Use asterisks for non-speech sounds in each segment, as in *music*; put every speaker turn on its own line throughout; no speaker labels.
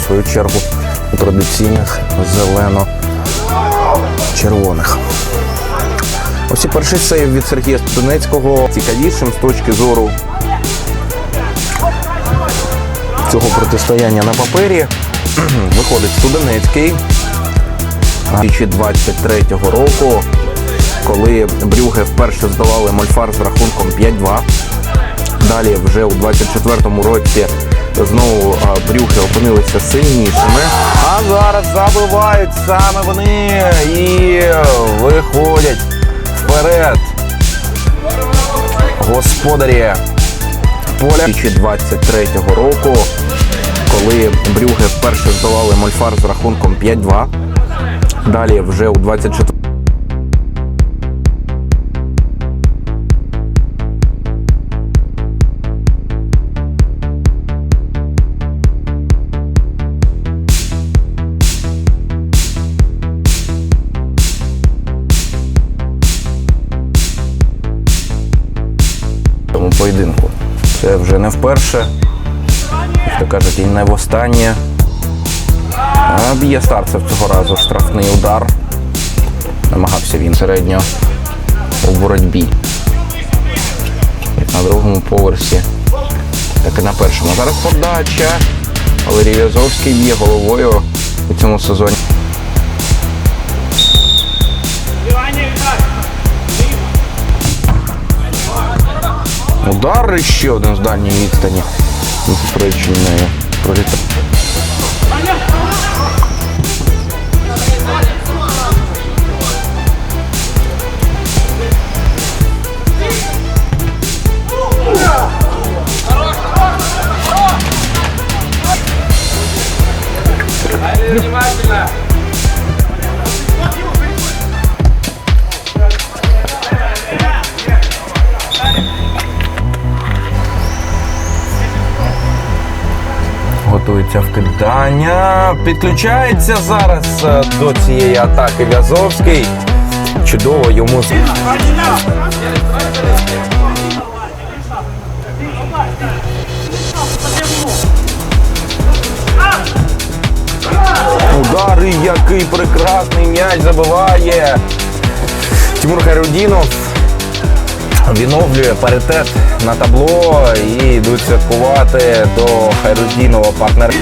у свою чергу, у традиційних зелено-червоних. Ось і перший сейв від Сергія Студенецького цікавішим з точки зору цього протистояння на папері. *clears throat* Виходить Студенецький 2023 року, коли Брюге вперше здолали Мольфар з рахунком 5-2. Далі вже у 24-му році знову Брюхи опинилися сильнішими. А зараз забивають саме вони і виходять вперед. Господарі поля 2023 року, коли Брюге вперше здолали Мольфар з рахунком 5-2. Далі вже у 24 тому поєдинку. Це вже не вперше, як то кажуть, і не востаннє. Б'є старцев цього разу штрафний удар. Намагався він середньо у боротьбі. Як на другому поверсі, так і на першому. Зараз подача. Валерій В'язовський б'є головою у цьому сезоні. Удар еще ще один з дальньої відстані. Пролітає. Готується вкидання. Підключається зараз е, до цієї атаки В'язовський. Чудово йому. з- Удар, і який прекрасний м'яч забиває. Тимур Хайрудінов відновлює паритет на табло і йдуть святкувати до хайрудійного партнера.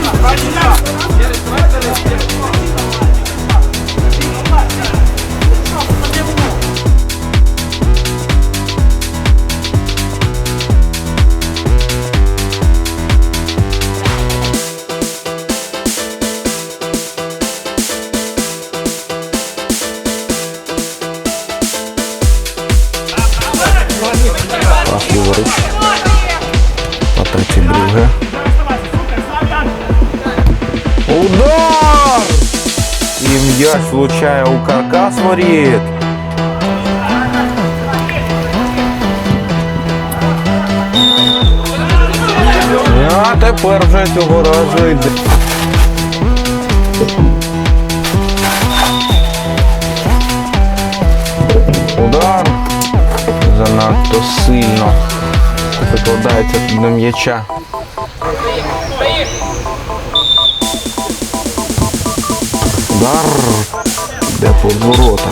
Удар! І м'яч влучає у каркас воріт. А тепер вже цього разу йде. Удар занадто сильно викладається до м'яча. Удар йде по ворота.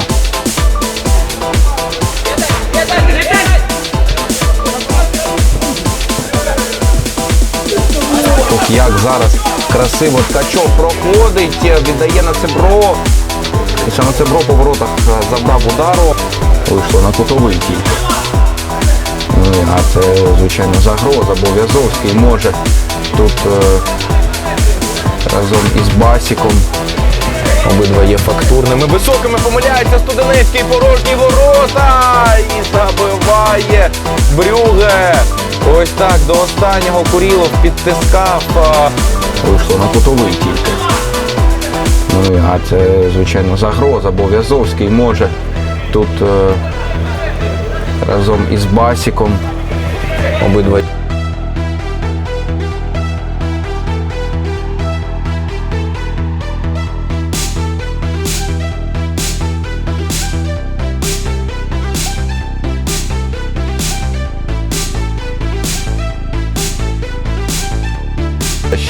Ох, як зараз красиво ткачов проходить, віддає на Цебро. І саме Цебро по воротах е, удару. Вийшло на кутовий тільки. Ну, А це, звичайно, загроза, бо В'язовський може тут е, разом із Басіком. Обидва є фактурними. Високими помиляється Студенецький порожні ворота. І забиває Брюге. Ось так до останнього Курілов підтискав. Вийшло на кутовий тільки. Ну Ну, а це, звичайно, загроза, бо В'язовський може тут е, разом із Басіком обидва.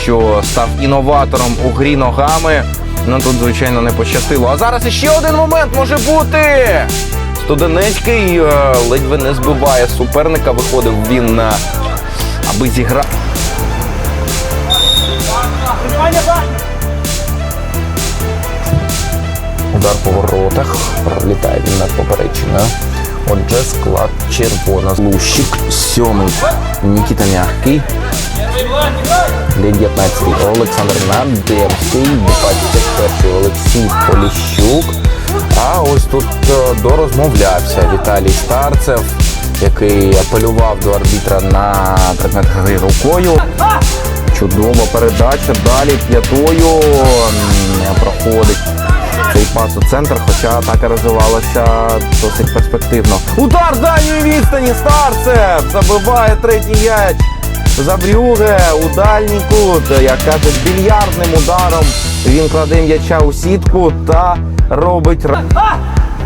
Що став інноватором у грі ногами. Ну тут, звичайно, не пощастило. А зараз іще один момент може бути. Студенецький е, ледве не збиває суперника. Виходив він, е, аби зіграти. Удар по воротах. Пролітає він над поперечиною. Отже, склад червона. Лущик сьомий. Нікіта Мягкий. Для 19 Олександр Надемський, 21 Олексій Поліщук. А ось тут е, дорозмовлявся Віталій Старцев, який апелював до арбітра на предмет гри рукою. Чудова передача. Далі п'ятою. Центр, хоча атака розвивалася досить перспективно. Удар дальньої відстані! Старцев забиває третій м'яч. Забрюге у дальній кут, як кажуть, більярдним ударом він кладе м'яча у сітку та робить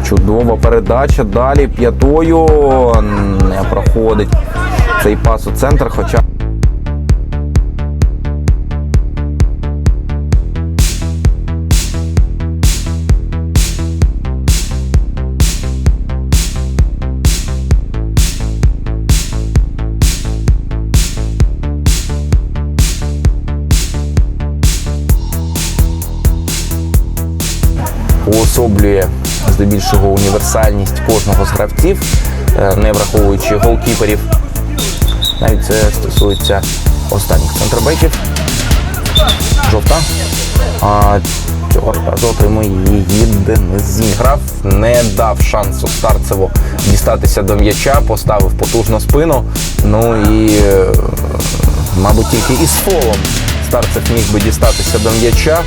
чудова передача. Далі п'ятою не проходить цей пас у центр, хоча. Уособлює здебільшого універсальність кожного з гравців, е, не враховуючи голкіперів. Навіть це стосується останніх центрбеків. Жовта. А разу отримує її Денис Зіграв. Не дав шансу Старцеву дістатися до м'яча, поставив потужну спину. Ну і, е, мабуть, тільки із фолом Старцев міг би дістатися до м'яча.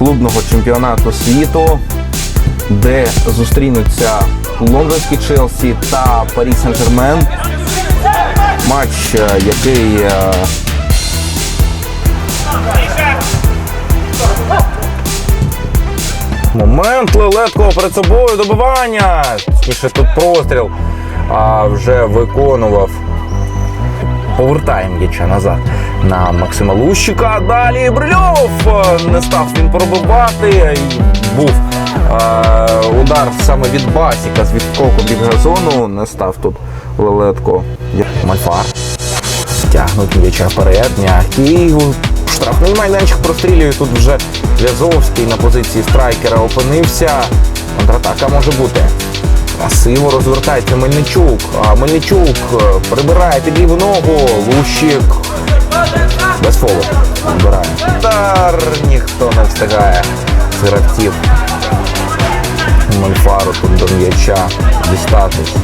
Клубного чемпіонату світу, де зустрінуться лондонський Челсі та Парі Сен-Жермен. Матч, е, який е, Момент Лелеткого перед собою добивання. Точніше тут простріл. А вже виконував повертає м'яча назад на Максима Лущика. Далі Брильов не став він пробивати. Був е, удар саме від Басіка з відскоку від газону. Не став тут Лелетко. Мальфар. Тягнуть м'яча вперед. М'який. Штрафний майданчик прострілює. Тут вже В'язовський на позиції страйкера опинився. Контратака може бути. Красиво розвертається Мельничук. А Мельничук е, прибирає під ліву ногу. Лущик. Фолу. Вибирає. Удар ніхто не встигає з гравців. Мольфару тут до м'яча дістатись.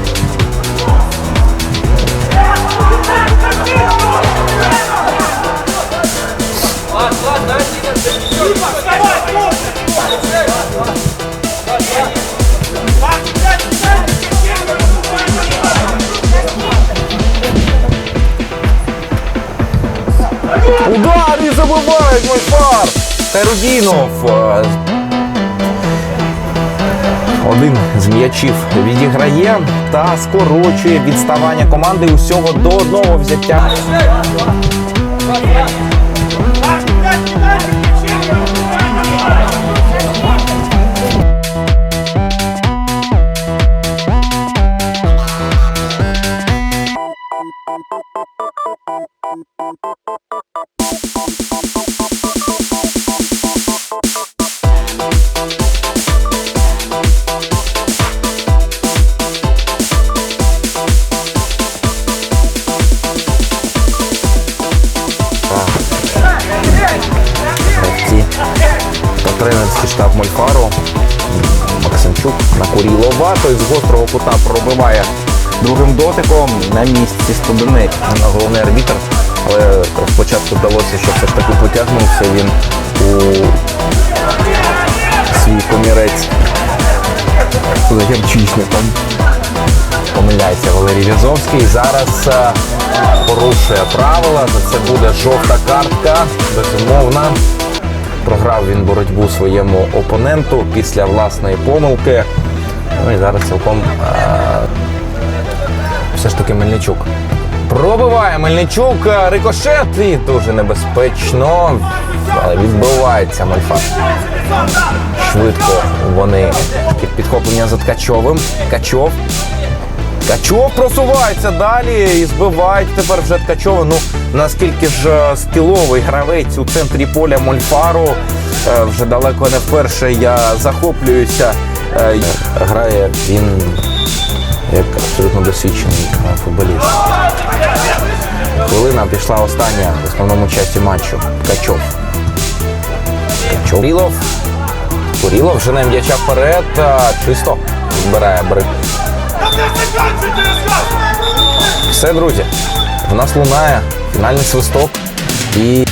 Удар і забивають мой фар. е, Один з м'ячів відіграє та скорочує відставання команди усього до одного взяття. Курілова, той з гострого кута пробиває другим дотиком на місці студенець. На головний арбітр, але спочатку вдалося, що все ж таки потягнувся він у свій комірець за гірчичником. Помиляється Валерій В'язовський. Зараз е, порушує правила. За це буде жовта картка, безумовно. Програв він боротьбу своєму опоненту після власної помилки. Ну і зараз цілком е, все ж таки Мельничук. Пробиває Мельничук, е, рикошет і дуже небезпечно, але відбивається Мальфа. Швидко вони під підхоплення за Ткачовим. Ткачов. Ткачов просувається далі і збивають тепер вже Ткачова. Ну наскільки ж е, скіловий гравець у центрі поля Мольфару. Е, Вже далеко не вперше я захоплююся. Е, Грає він як абсолютно досвідчений е, футболіст. Хвилина пішла остання в основному часті матчу. Ткачов. Ткачов. Курілов. Курілов жене м'яча вперед. Чисто збирає брик. Все, друзі. У нас лунає фінальний свисток. І